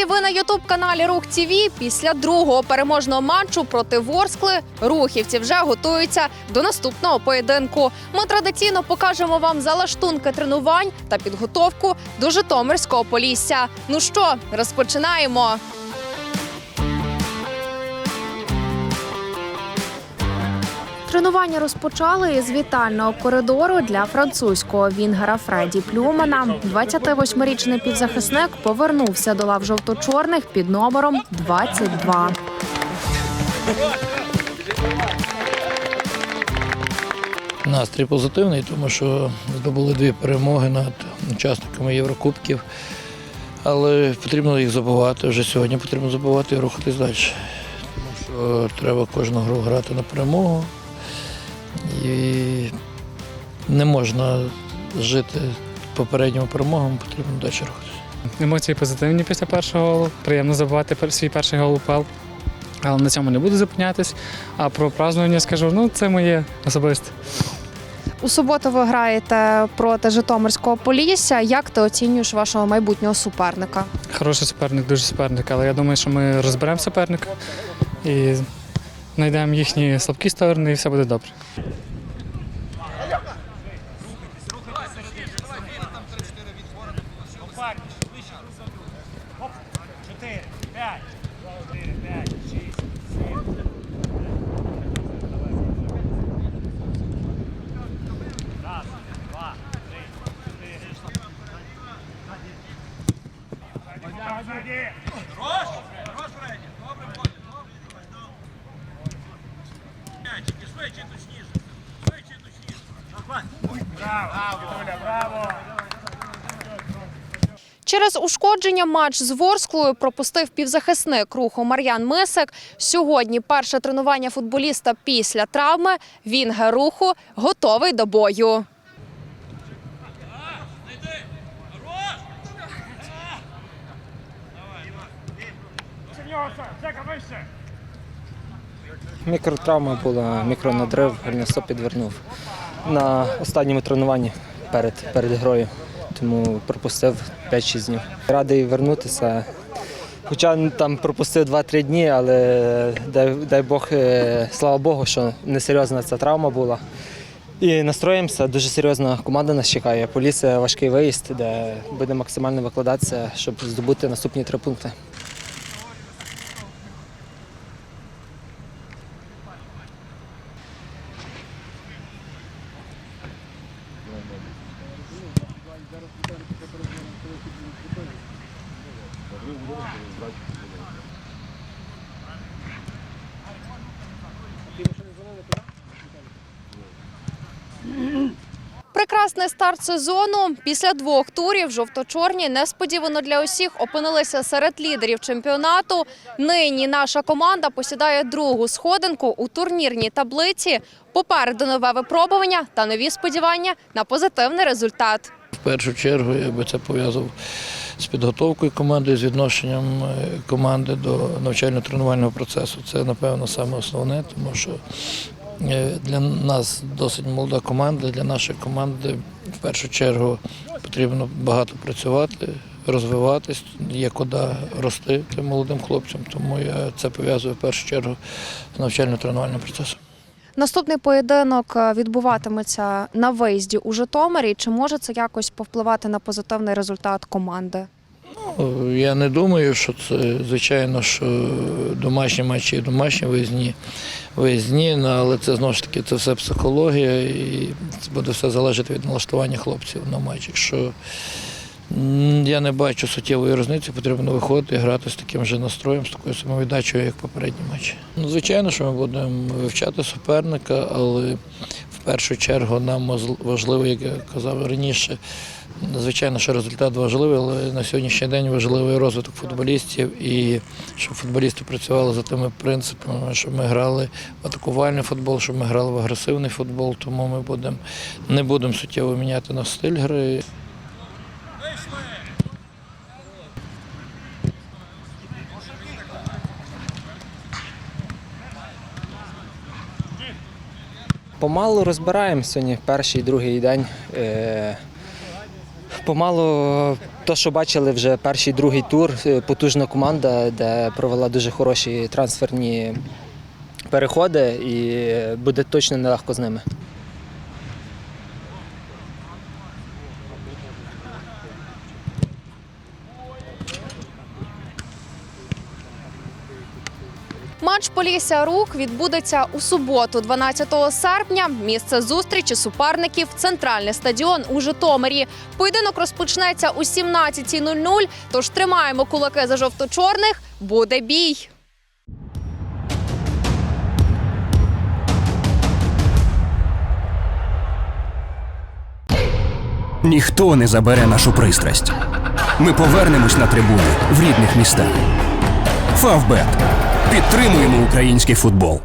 Друзі, ви на Ютуб каналі Рух ТІВІ. Після другого переможного матчу проти Ворскли рухівці вже готуються до наступного поєдинку. Ми традиційно покажемо вам залаштунки тренувань та підготовку до Житомирського полісся. Ну що, розпочинаємо. Тренування розпочали із вітального коридору для французького вінгера Фредді Плюмана. 28-річний півзахисник повернувся до лав жовто-чорних під номером 22. Настрій позитивний, тому що здобули дві перемоги над учасниками Єврокубків. Але потрібно їх забувати. Вже сьогодні потрібно забувати і рухатись далі. Тому що треба кожну гру грати на перемогу. І не можна жити попередніми перемогами, потрібно далі рухатися. Емоції позитивні після першого голу. Приємно забувати свій перший гол упав. Але на цьому не буду зупинятись. А про празднування скажу, ну це моє особисте. У суботу ви граєте проти Житомирського полісся. Як ти оцінюєш вашого майбутнього суперника? Хороший суперник, дуже суперник. Але я думаю, що ми розберемо суперника і знайдемо їхні слабкі сторони, і все буде добре. Через ушкодження матч з Ворсклою пропустив півзахисник руху Мар'ян Мисик. Сьогодні перше тренування футболіста після травми. Вінгер руху готовий до бою. Мікротравма була, мікронадрив, Ернесто підвернув на останньому тренуванні перед, перед грою, тому пропустив 5-6 днів. Радий вернутися. Хоча там пропустив 2-3 дні, але дай, дай Бог, е, слава Богу, що несерйозна ця травма була. І настроїмося, дуже серйозна команда нас чекає. Поліція важкий виїзд, де буде максимально викладатися, щоб здобути наступні три пункти. Прекрасний старт сезону. Після двох турів жовто-чорні несподівано для усіх опинилися серед лідерів чемпіонату. Нині наша команда посідає другу сходинку у турнірній таблиці. Попереду нове випробування та нові сподівання на позитивний результат. В першу чергу я би це пов'язав з підготовкою команди, з відношенням е, команди до навчально-тренувального процесу. Це, напевно, саме основне, тому що е, для нас досить молода команда. Для нашої команди в першу чергу потрібно багато працювати, розвиватись, є куди рости тим молодим хлопцям. Тому я це пов'язую в першу чергу з навчально-тренувальним процесом. Наступний поєдинок е, відбуватиметься на виїзді у Житомирі. Чи може це якось повпливати на позитивний результат команди? Ну, Я не думаю, що це звичайно, що домашні матчі і домашні виїзні, виїзні, ну, але це знову ж таки це все психологія і це буде все залежати від налаштування хлопців на матч. Якщо я не бачу суттєвої різниці, потрібно виходити і грати з таким же настроєм, з такою самовіддачею, як попередні матчі. Ну, звичайно, що ми будемо вивчати суперника, але в першу чергу нам важливо, як я казав раніше, Звичайно, що результат важливий, але на сьогоднішній день важливий розвиток футболістів і щоб футболісти працювали за тими принципами, щоб ми грали в атакувальний футбол, щоб ми грали в агресивний футбол. Тому ми будемо не будемо суттєво міняти наш стиль гри. Помалу розбираємо сьогодні перший другий день. Е, помалу, то, що бачили вже перший другий тур, е, потужна команда, де провела дуже хороші трансферні переходи, і буде точно нелегко з ними. Матч Полісся Рух відбудеться у суботу, 12 серпня. Місце зустрічі суперників центральний стадіон у Житомирі. Поєдинок розпочнеться у 17.00, Тож тримаємо кулаки за жовто-чорних. Буде бій. Ніхто не забере нашу пристрасть. Ми повернемось на трибуни в рідних містах. Фавбет. Підтримуємо український футбол.